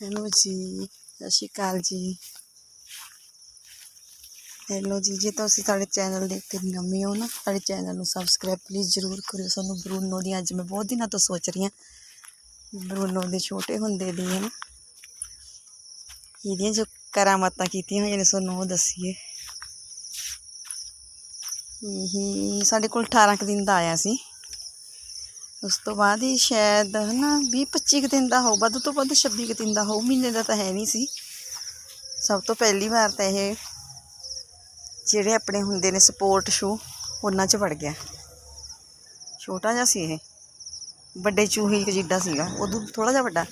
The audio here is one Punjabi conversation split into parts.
ਹੈਲੋ ਜੀ ਸਤਿ ਸ਼੍ਰੀ ਅਕਾਲ ਜੀ। ਹੈਲੋ ਜੀ, ਜੇ ਤੁਸੀਂ ਸਾਡੇ ਚੈਨਲ ਦੇ ਉੱਤੇ ਨਵੇਂ ਹੋ ਨਾ, ਸਾਡੇ ਚੈਨਲ ਨੂੰ ਸਬਸਕ੍ਰਾਈਬ ਪਲੀਜ਼ ਜ਼ਰੂਰ ਕਰਿਓ। ਸਾਨੂੰ ਬਰੂਨੋ ਦੀ ਅੱਜ ਮੈਂ ਬਹੁਤ ਦਿਨਾਂ ਤੋਂ ਸੋਚ ਰਹੀ ਹਾਂ, ਬਰੂਨੋ ਦੇ ਛੋਟੇ ਹੁੰਦੇ ਦੀ ਹੈ ਨਾ। ਇਹਦੀਆਂ ਜੋ ਕਰਾਮਾਤਾਂ ਕੀਤੀਆਂ ਹੋਈਆਂ ਨੇ, ਸਾਨੂੰ ਉਹ ਦੱਸੀਏ। ਇਹੀ ਸਾਡੇ ਕੋਲ 18 ਕੁ ਦਿਨ ਦਾ ਆਇਆ ਸੀ। ਉਸ ਤੋਂ ਬਾਅਦ ਹੀ ਸ਼ਾਇਦ, ਹਨਾ 20 25 ਕੁ ਦਿਨ ਦਾ ਹੋਊ, ਵੱਧ ਤੋਂ ਵੱਧ 26 ਕੁ ਦਿਨ ਦਾ ਹੋਊ, ਮਹੀਨੇ ਦਾ ਤਾਂ ਹੈ ਨਹੀਂ ਸੀ। ਸਭ ਤੋਂ ਪਹਿਲੀ ਵਾਰ ਤਾਂ ਇਹ ਜਿਹੜੇ ਆਪਣੇ ਹੁੰਦੇ ਨੇ ਸਪੋਰਟ ਸ਼ੂ ਉਹਨਾਂ 'ਚ ਵੜ ਗਿਆ। ਛੋਟਾ ਜਿਹਾ ਸੀ ਇਹ। ਵੱਡੇ ਚੂਹੀ ਕੁ ਜਿੱਡਾ ਸੀਗਾ। ਉਦੋਂ ਥੋੜਾ ਜਿਹਾ ਵੱਡਾ।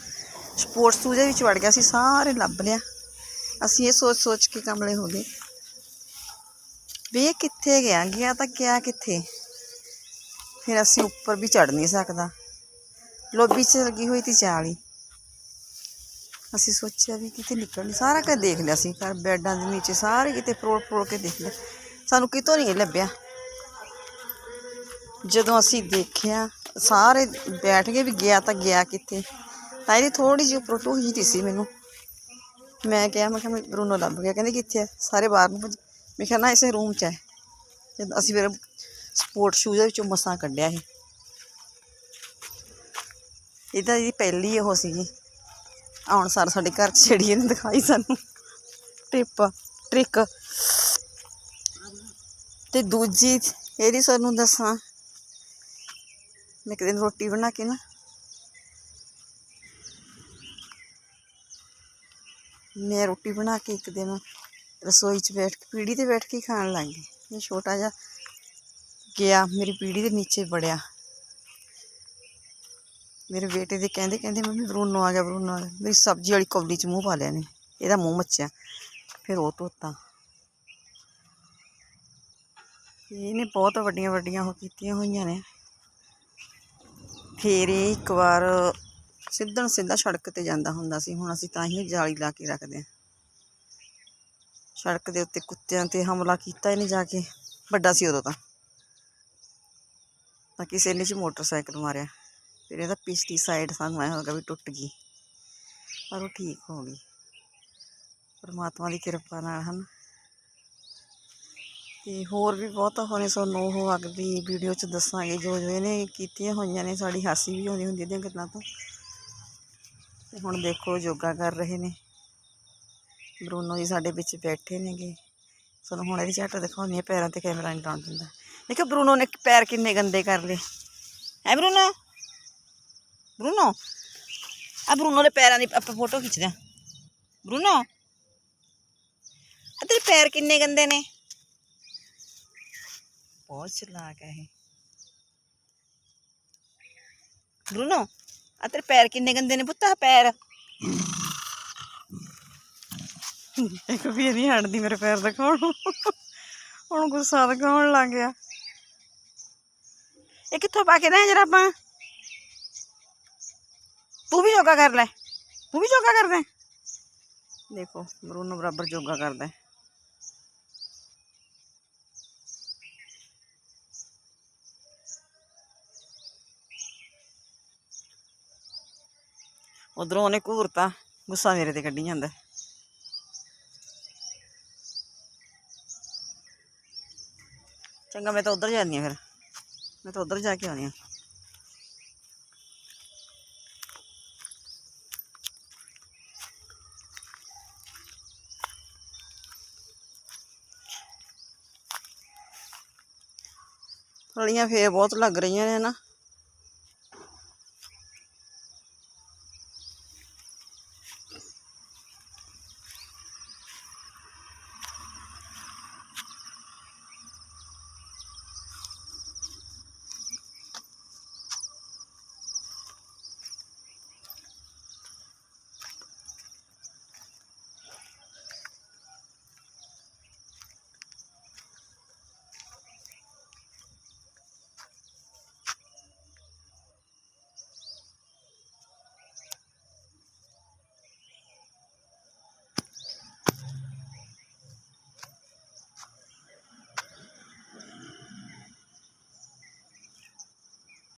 ਸਪੋਰਟਸ ਸ਼ੂ ਦੇ ਵਿੱਚ ਵੜ ਗਿਆ ਸੀ, ਸਾਰੇ ਲੱਭ ਲਿਆ। ਅਸੀਂ ਇਹ ਸੋਚ ਸੋਚ ਕੇ ਕਮਲੇ ਹੋ ਗਏ। ਵੀ ਇਹ ਕਿੱਥੇ ਗਿਆ? ਗਿਆ ਤਾਂ ਗਿਆ ਕਿੱਥੇ? ਫਿਰ ਅਸੀਂ ਉੱਪਰ ਵੀ ਚੜ ਨਹੀਂ ਸਕਦਾ ਲੋਬੀ 'ਚ ਲੱਗੀ ਹੋਈ ਤੀ ਚਾਲੀ ਅਸੀਂ ਸੋਚਿਆ ਵੀ ਕਿਤੇ ਨਿਕਲ ਨਹੀਂ ਸਾਰਾ ਕੁਝ ਦੇਖ ਲਿਆ ਸੀ ਘਰ ਬੈੱਡਾਂ ਦੇ ਨੀਚੇ ਸਾਰੇ ਕਿਤੇ ਫਰੋਲ ਫਰੋਲ ਕੇ ਦੇਖ ਲਿਆ ਸਾਨੂੰ ਕਿਤੋਂ ਨਹੀਂ ਇਹ ਲੱਭਿਆ ਜਦੋਂ ਅਸੀਂ ਦੇਖਿਆ ਸਾਰੇ ਬੈਠ ਗਏ ਵੀ ਗਿਆ ਤਾਂ ਗਿਆ ਕਿੱਥੇ ਤਾਂ ਇਹਦੀ ਥੋੜੀ ਜਿਹੀ ਉੱਪਰੋਂ ਟੂਹੀ ਜਿਹੀ ਸੀ ਮੈਨੂੰ ਮੈਂ ਕਿਹਾ ਮੈਂ ਕਿਹਾ ਮੈਂ ਬਰੂਨੋ ਲੱਭ ਗਿਆ ਕਹਿੰਦੇ ਕਿੱਥੇ ਆ ਸਾਰੇ ਬਾਹਰ ਨੂੰ ਭੱਜ ਮੈਂ ਕਿਹਾ ਨਾ ਇਸੇ ਰੂਮ 'ਚ ਹੈ ਜਦ ਅਸੀਂ ਫਿਰ ਸਪੋਰਟ ਸ਼ੂਜ਼ ਦੇ ਵਿੱਚੋਂ ਮਸਾਂ ਕੱਢਿਆ ਇਹ ਇਹਦਾ ਇਹਦੀ ਪਹਿਲੀ ਉਹ ਸੀਗੀ। ਆਉਣ ਸਾਰ ਸਾਡੇ ਘਰ 'ਚ ਜਿਹੜੀ ਇਹਨੇ ਦਿਖਾਈ ਸਾਨੂੰ। Trip trick. ਤੇ ਦੂਜੀ ਇਹਦੀ ਸਾਨੂੰ ਦੱਸਾਂ। ਮੈਂ ਇੱਕ ਦਿਨ ਰੋਟੀ ਬਣਾ ਕੇ ਨਾ। ਮੈਂ ਰੋਟੀ ਬਣਾ ਕੇ ਇੱਕ ਦਿਨ ਰਸੋਈ 'ਚ ਬੈਠ ਕੇ, ਪੀੜੀ ਤੇ ਬੈਠ ਕੇ ਖਾਣ ਲੱਗ ਗਈ। ਇਹ ਛੋਟਾ ਜਿਹਾ ਗਿਆ, ਮੇਰੀ ਪੀੜੀ ਦੇ ਨੀਚੇ ਵੜਿਆ। ਮੇਰੇ ਬੇਟੇ ਦੇ ਕਹਿੰਦੇ ਕਹਿੰਦੇ, ਮੰਮੀ, ਬਰੂਨੋ ਆ ਗਿਆ, ਬਰੂਨੋ ਆ ਗਿਆ। ਮੇਰੀ ਸਬਜ਼ੀ ਵਾਲੀ ਕੌਲੀ 'ਚ ਮੂੰਹ ਪਾ ਲਿਆ ਨੇ ਇਹਦਾ ਮੂੰਹ ਮੱਚਿਆ। ਫਿਰ ਉਹ ਧੋਤਾ। ਇਹਨੇ ਬਹੁਤ ਵੱਡੀਆਂ ਵੱਡੀਆਂ ਉਹ ਕੀਤੀਆਂ ਹੋਈਆਂ ਨੇ। ਫਿਰ ਇਹ ਇੱਕ ਵਾਰ ਸਿੱਧਣ ਸਿੱਧਾ ਸੜਕ ਤੇ ਜਾਂਦਾ ਹੁੰਦਾ ਸੀ। ਹੁਣ ਅਸੀਂ ਤਾਂ ਹੀ ਜਾਲੀ ਲਾ ਕੇ ਰੱਖਦੇ ਹਾਂ। ਸੜਕ ਦੇ ਉੱਤੇ ਕੁੱਤਿਆਂ ਤੇ ਹਮਲਾ ਕੀਤਾ ਇਹਨੇ ਜਾ ਕੇ। ਵੱਡਾ ਸੀ ਉਦੋਂ ਤਾਂ। ਤਾਂ ਕਿਸੇ ਨੇ ਚ ਮੋਟਰਸਾਈਕਲ ਮਾਰਿਆ। ਫਿਰ ਇਹਦਾ ਪਿਛਲੀ ਸਾਈਡ ਸਾਨੂੰ ਐਂ ਹੋਗਾ ਵੀ ਟੁੱਟ ਗਈ। ਪਰ ਉਹ ਠੀਕ ਹੋ ਗਈ। ਪਰਮਾਤਮਾ ਦੀ ਕਿਰਪਾ ਨਾਲ, ਹਨ। ਤੇ ਹੋਰ ਵੀ ਬਹੁਤ ਹੋਣੇ ਸਾਨੂੰ ਉਹ ਅਗਲੀ ਵੀਡੀਓ 'ਚ ਦੱਸਾਂਗੇ। ਜੋ ਜੋ ਇਹਨੇ ਕੀਤੀਆਂ ਹੋਈਆਂ ਨੇ, ਸਾਡੀ ਹਾਸੀ ਵੀ ਆਉਂਦੀ ਹੁੰਦੀ ਇਹਦੀਆਂ ਗੱਲਾਂ ਤੋਂ। ਤੇ ਹੁਣ ਦੇਖੋ ਯੋਗਾ ਕਰ ਰਹੇ ਨੇ। ਬਰੂਨੋ ਜੀ ਸਾਡੇ ਵਿੱਚ ਬੈਠੇ ਨੇਗੇ। ਸਾਨੂੰ ਹੁਣ ਇਹਦੀ ਝੱਟ ਦਿਖਾਉਂਦੀ ਹਾਂ, ਪੈਰਾਂ ਤੇ ਕੈਮਰਾ ਨਹੀਂ ਲਾਉਣ ਦਿੰਦਾ। ਦੇਖੋ ਬਰੂਨੋ ਨੇ ਪੈਰ ਕਿੰਨੇ ਗੰਦੇ ਕਰ ਲਏ। ਹੈ ਬਰੂਨੋ? ਬਰੂਨੋ? ਆ ਬਰੂਨੋ ਦੇ ਪੈਰਾਂ ਦੀ ਆਪਾਂ ਫੋਟੋ ਖਿੱਚਦੇ ਹਾਂ। ਬਰੂਨੋ? ਆ ਤੇਰੇ ਪੈਰ ਕਿੰਨੇ ਗੰਦੇ ਨੇ? ਬਹੁਤ ਚਲਾਕ ਹੈ ਇਹ। ਬਰੂਨੋ, ਆ ਤੇਰੇ ਪੈਰ ਕਿੰਨੇ ਗੰਦੇ ਨੇ ਪੁੱਤਾ ਪੈਰ। ਇੱਕ ਵੀ ਨਹੀਂ ਹਟਦੀ ਮੇਰੇ ਪੈਰ ਦਿਖਾਉਣ ਹੁਣ ਗੁੱਸਾ ਦਿਖਾਉਣ ਲੱਗ ਗਿਆ। ਇਹ ਕਿੱਥੋਂ ਪਾ ਕੇ ਨਾ ਜਰਾਬਾਂ ਤੂੰ ਵੀ ਯੋਗਾ ਕਰ ਲੈ ਤੂੰ ਵੀ ਯੋਗਾ ਕਰਦਾ ਹੈ? ਦੇਖੋ ਬਰੂਨੋ ਬਰਾਬਰ ਯੋਗਾ ਕਰਦਾ ਹੈ। ਉਧਰੋਂ ਉਹਨੇ ਘੂਰਤਾ ਗੁੱਸਾ ਮੇਰੇ ਤੇ ਕੱਢੀ ਜਾਂਦਾ ਹੈ। ਚੰਗਾ ਮੈਂ ਤਾਂ ਉਧਰ ਜਾਂਦੀ ਹਾਂ ਫਿਰ ਮੈਂ ਤਾਂ ਉਧਰ ਜਾ ਕੇ ਆਉਣੀ ਆ। ਫਲੀਆਂ ਫੇਰ ਬਹੁਤ ਲੱਗ ਰਹੀਆਂ ਨੇ ਨਾ